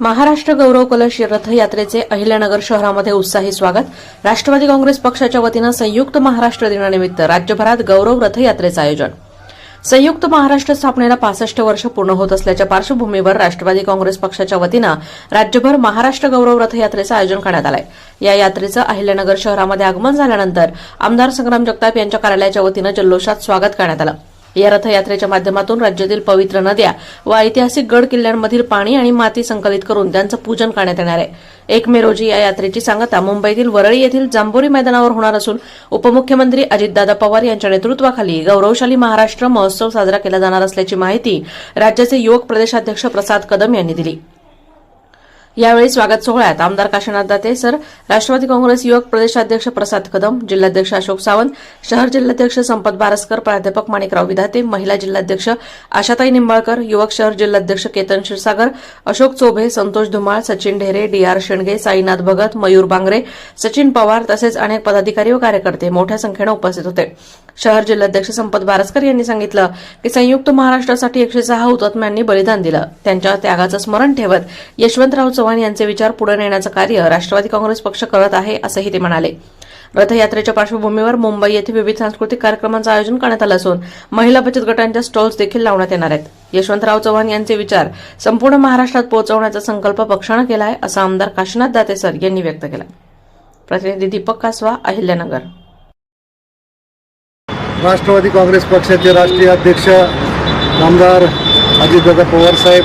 महाराष्ट्र गौरव कलश रथयात्रेचे अहिल्यानगर शहरामध्ये उत्साही स्वागत. राष्ट्रवादी काँग्रेस पक्षाच्या वतीनं संयुक्त महाराष्ट्र दिनानिमित्त राज्यभरात गौरव रथयात्रेचं आयोजन. संयुक्त महाराष्ट्र स्थापनेला पासष्ट वर्ष पूर्ण होत असल्याच्या पार्श्वभूमीवर राष्ट्रवादी काँग्रेस पक्षाच्या वतीनं राज्यभर महाराष्ट्र गौरव रथयात्रेचं आयोजन करण्यात आलंय. या यात्रेचं अहिल्यानगर शहरामध्ये आगमन झाल्यानंतर आमदार संग्राम जगताप यांच्या कार्यालयाच्या वतीनं जल्लोषात स्वागत करण्यात आलं. या रथयात्रेच्या माध्यमातून राज्यातील पवित्र नद्या व ऐतिहासिक गड किल्ल्यांमधील पाणी आणि माती संकलित करून त्यांचं पूजन करण्यात येणार आहे. एक मे रोजी या यात्रेची सांगता मुंबईतील वरळी येथील जांभोरी मैदानावर होणार असून उपमुख्यमंत्री अजितदादा पवार यांच्या नेतृत्वाखाली गौरवशाली महाराष्ट्र महोत्सव साजरा केला जाणार असल्याची माहिती राज्याचे युवक प्रदेशाध्यक्ष प्रसाद कदम यांनी दिली. यावेळी स्वागत सोहळ्यात आमदार काशीनाथ दाते सर राष्ट्रवादी काँग्रेस युवक प्रदेशाध्यक्ष प्रसाद कदम जिल्हाध्यक्ष अशोक सावंत शहर जिल्हाध्यक्ष संपत बारसकर प्राध्यापक माणिकराव विधाते महिला जिल्हाध्यक्ष आशाताई निंबाळकर युवक शहर जिल्हाध्यक्ष केतन क्षीरसागर अशोक चोभे संतोष धुमाळ सचिन ढेरे डी आर शेंडगे साईनाथ भगत मयूर बांगरे सचिन पवार तसेच अनेक पदाधिकारी व कार्यकर्ते मोठ्या संख्येनं उपस्थित होते. शहर जिल्हाध्यक्ष संपत बारसकर यांनी सांगितलं की संयुक्त महाराष्ट्रासाठी एकशे सहा हुतात्म्यांनी बलिदान दिलं. त्यांच्या त्यागाचं स्मरण ठेवत यशवंतराव चव्हाण यांचे विचार पुढे नेण्याचं कार्य राष्ट्रवादी काँग्रेस पक्ष करत आहे असंही ते म्हणाले. रथयात्रेच्या पार्श्वभूमीवर मुंबई येथे विविध सांस्कृतिक कार्यक्रमांचं आयोजन करण्यात आलं असून महिला बचत गटांच्या स्टॉल्स देखील लावण्यात येणार आहेत. यशवंतराव चव्हाण यांचे विचार संपूर्ण महाराष्ट्रात पोहोचवण्याचा संकल्प पक्षानं केला आहे असं आमदार काशीनाथ दातेसर यांनी व्यक्त केला. प्रतिनिधी दीपक कासवा अहिल्यानगर. राष्ट्रवादी काँग्रेस पक्षाचे राष्ट्रीय अध्यक्ष आमदार अजितदादा पवार साहेब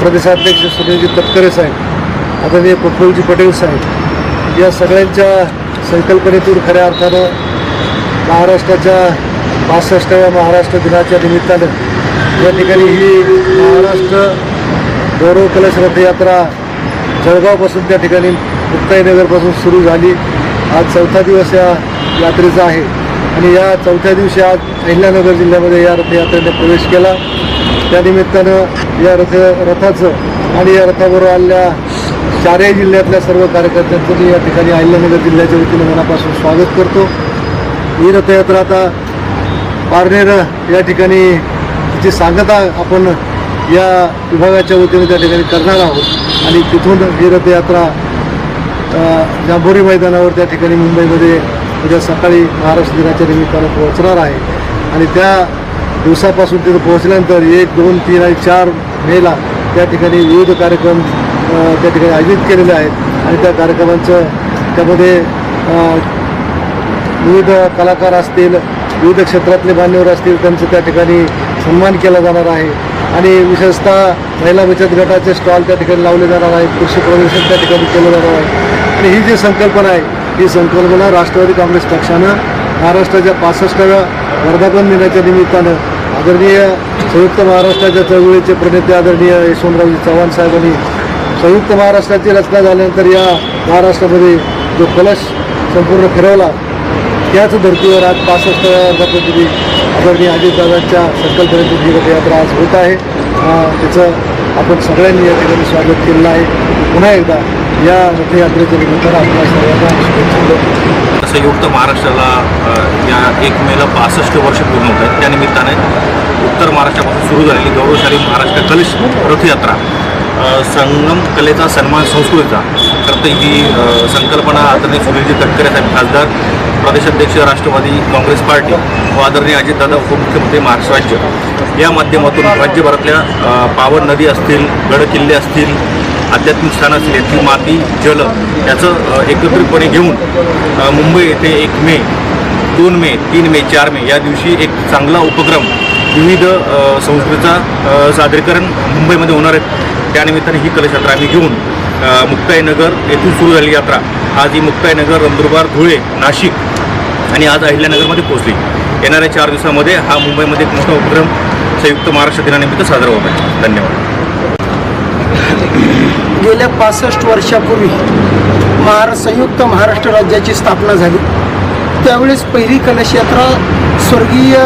प्रदेशाध्यक्ष सुनीलजी तटकरे साहेब आदरणीय प्रफुल्लजी पटेल साहेब या सगळ्यांच्या संकल्पनेतून खऱ्या अर्थानं महाराष्ट्राच्या पासष्टाव्या महाराष्ट्र दिनाच्या निमित्तानं या ठिकाणी ही महाराष्ट्र गौरव कलश रथयात्रा जळगावपासून त्या ठिकाणी मुक्ताईनगरपासून सुरू झाली. आज चौथा दिवस या यात्रेचा आहे आणि या चौथ्या दिवशी आज अहिल्यानगर जिल्ह्यामध्ये या रथयात्रेने प्रवेश केला. त्यानिमित्तानं या रथ रथाचं आणि या रथाबरोबर आलेल्या चारही जिल्ह्यातल्या सर्व कार्यकर्त्यांचं मी या ठिकाणी अहिल्यानगर जिल्ह्याच्या वतीनं मनापासून स्वागत करतो. ही रथयात्रा आता पारनेर या ठिकाणी तिची सांगता आपण या विभागाच्या वतीने त्या ठिकाणी करणार आहोत. आणि तिथून ही रथयात्रा जांभोरी मैदानावर त्या ठिकाणी मुंबईमध्ये उद्या सकाळी महाराष्ट्र दिनाच्या निमित्तानं पोहोचणार आहे. आणि त्या दिवसापासून तिथं पोहोचल्यानंतर एक दोन तीन आणि चार मेला त्या ठिकाणी विविध कार्यक्रम त्या ठिकाणी आयोजित केलेले आहेत. आणि त्या कार्यक्रमांचं त्यामध्ये विविध कलाकार असतील विविध क्षेत्रातले मान्यवर असतील त्यांचं त्या ठिकाणी सन्मान केला जाणार आहे. आणि विशेषतः महिला बचत गटाचे स्टॉल त्या ठिकाणी लावले जाणार आहेत. कृषी प्रदर्शन त्या ठिकाणी केलं जाणार आहे. आणि ही जी संकल्पना आहे ही संकल्पना राष्ट्रवादी काँग्रेस पक्षानं महाराष्ट्राच्या पासष्टाव्या वर्धापन दिनाच्या निमित्तानं आदरणीय संयुक्त महाराष्ट्राच्या चळवळीचे प्रणेते आदरणीय यशवंतरावजी चव्हाण साहेबांनी संयुक्त महाराष्ट्राची रचना झाल्यानंतर या महाराष्ट्रामध्ये जो कलश संपूर्ण फिरवला त्याच धर्तीवर आज पासष्ट वर्धापती आदरणीय अजितदादांच्या संकल्पनेची जी रथयात्रा आज होत आहे. त्याचं आपण सगळ्यांनी या ठिकाणी स्वागत केलेलं आहे. पुन्हा एकदा या रथयात्रेच्या निमित्तानं आपल्या सर्वांना शुभेच्छा संयुक्त महाराष्ट्राला या एक मेला पासष्ट वर्ष पूर्ण होत आहेत. त्यानिमित्ताने उत्तर महाराष्ट्रापासून सुरू झालेली गौरवशाली महाराष्ट्र कलश रथयात्रा संगम कलेचा सन्मान संस्कृतीचा तर ते ही संकल्पना आदरणीय सुनीलजी तटकरे साहेब खासदार प्रदेशाध्यक्ष राष्ट्रवादी काँग्रेस पार्टी व आदरणीय अजितदादा उपमुख्यमंत्री महाराष्ट्र राज्य. या माध्यमातून राज्यभरातल्या पावन नदी असतील गडकिल्ले असतील आध्यात्मिक स्थान असतील ती माती जल याचं एकत्रितपणे घेऊन मुंबई येथे एक मे दोन मे तीन मे चार मे या दिवशी एक चांगला उपक्रम विविध संस्थेचा संस्कृतीचा सादरीकरण मुंबईमध्ये होणार आहेत त्यानिमित्ताने ही कलशयात्रा आम्ही घेऊन मुक्ताईनगर येथून सुरू झाली यात्रा. आज ही मुक्ताईनगर नंदुरबार धुळे नाशिक आणि आज अहिल्यानगरमध्ये पोहोचली. येणाऱ्या चार दिवसामध्ये हा मुंबईमध्ये एक मोठा उपक्रम संयुक्त महाराष्ट्र दिनानिमित्त साजरा होत आहे. धन्यवाद. गेल्या पासष्ट वर्षापूर्वी महारा संयुक्त महाराष्ट्र राज्याची स्थापना झाली. त्यावेळेस पहिली कलश यात्रा स्वर्गीय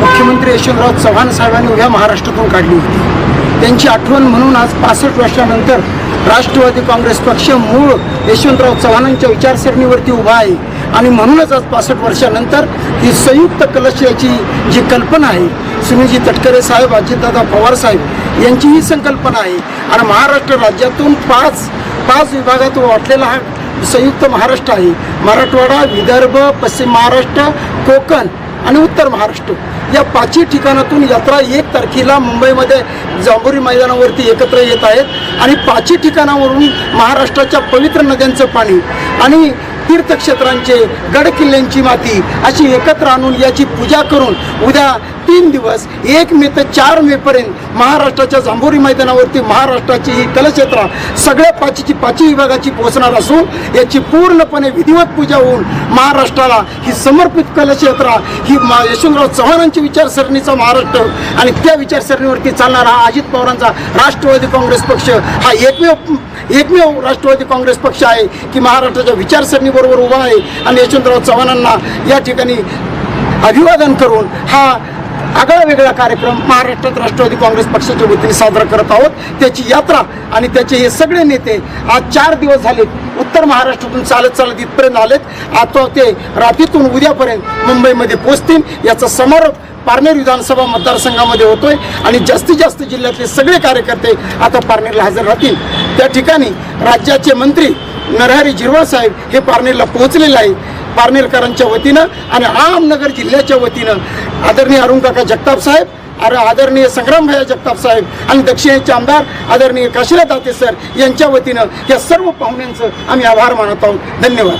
मुख्यमंत्री यशवंतराव चव्हाण साहेबांनी उभ्या महाराष्ट्रातून काढली होती. त्यांची आठवण म्हणून आज पासष्ट वर्षानंतर राष्ट्रवादी काँग्रेस पक्ष मूळ यशवंतराव चव्हाणांच्या विचारसरणीवरती उभा आहे आणि म्हणूनच आज पासष्ट वर्षानंतर ही संयुक्त कलश याची जी कल्पना आहे सुनीलजी तटकरे साहेब अजितदादा पवार साहेब यांची ही संकल्पना आहे. आणि महाराष्ट्र राज्यातून पाच पाच विभागात वाटलेला हा संयुक्त महाराष्ट्र आहे. मराठवाडा विदर्भ पश्चिम महाराष्ट्र कोकण आणि उत्तर महाराष्ट्र. या पाचही ठिकाणातून यात्रा एक तारखेला मुंबईमध्ये जांभोरी मैदानावरती एकत्र येत आहेत. आणि पाचही ठिकाणावरून महाराष्ट्राच्या पवित्र नद्यांचं पाणी आणि तीर्थक्षेत्रांचे गड किल्ल्यांची माती अशी एकत्र आणून याची पूजा करून उद्या तीन दिवस एक मे ते चार मे पर्यंत महाराष्ट्राच्या जांभोरी मैदानावरती महाराष्ट्राची ही कलक्षेत्रा सगळ्या पाचीची पाचवी विभागाची पोहोचणार असून याची पूर्णपणे विधिवत पूजा होऊन महाराष्ट्राला ही समर्पित कलक्षेत्रा ही मा यशवंतराव चव्हाणांची विचारसरणीचा महाराष्ट्र आणि त्या विचारसरणीवरती चालणारा हा अजित पवारांचा राष्ट्रवादी काँग्रेस पक्ष हा एकमेव एकमेव राष्ट्रवादी काँग्रेस पक्ष आहे की महाराष्ट्राच्या विचारसरणीबरोबर उभा आहे आणि यशवंतराव चव्हाणांना या ठिकाणी अभिवादन करून हा आगळा वेगळा कार्यक्रम महाराष्ट्रात राष्ट्रवादी काँग्रेस पक्षाच्या वतीने साजरा करत आहोत. त्याची यात्रा आणि त्याचे हे सगळे नेते आज चार दिवस झाले उत्तर महाराष्ट्रातून चालत चालत इथपर्यंत आलेत. आता ते रात्रीतून उद्यापर्यंत मुंबईमध्ये पोचतील. याचा समारोप पारनेर विधानसभा मतदारसंघामध्ये होतोय आणि जास्तीत जास्त जिल्ह्यातले सगळे कार्यकर्ते आता पारनेरला हजर राहतील. त्या ठिकाणी राज्याचे मंत्री नरहरी झिरवळ साहेब हे पारनेरला पोहोचलेले आहे पारनेरकरांच्या वतीनं आणि अहमनगर जिल्ह्याच्या वतीनं. आदरणीय अरुणकाका जगताप साहेब अरे आदरणीय संग्रामभैया जगताप साहेब आणि दक्षिणेचे आमदार आदरणीय काशीनाथ दाते सर यांच्या वतीनं या सर्व पाहुण्यांचं आम्ही आभार मानत आहोत. धन्यवाद.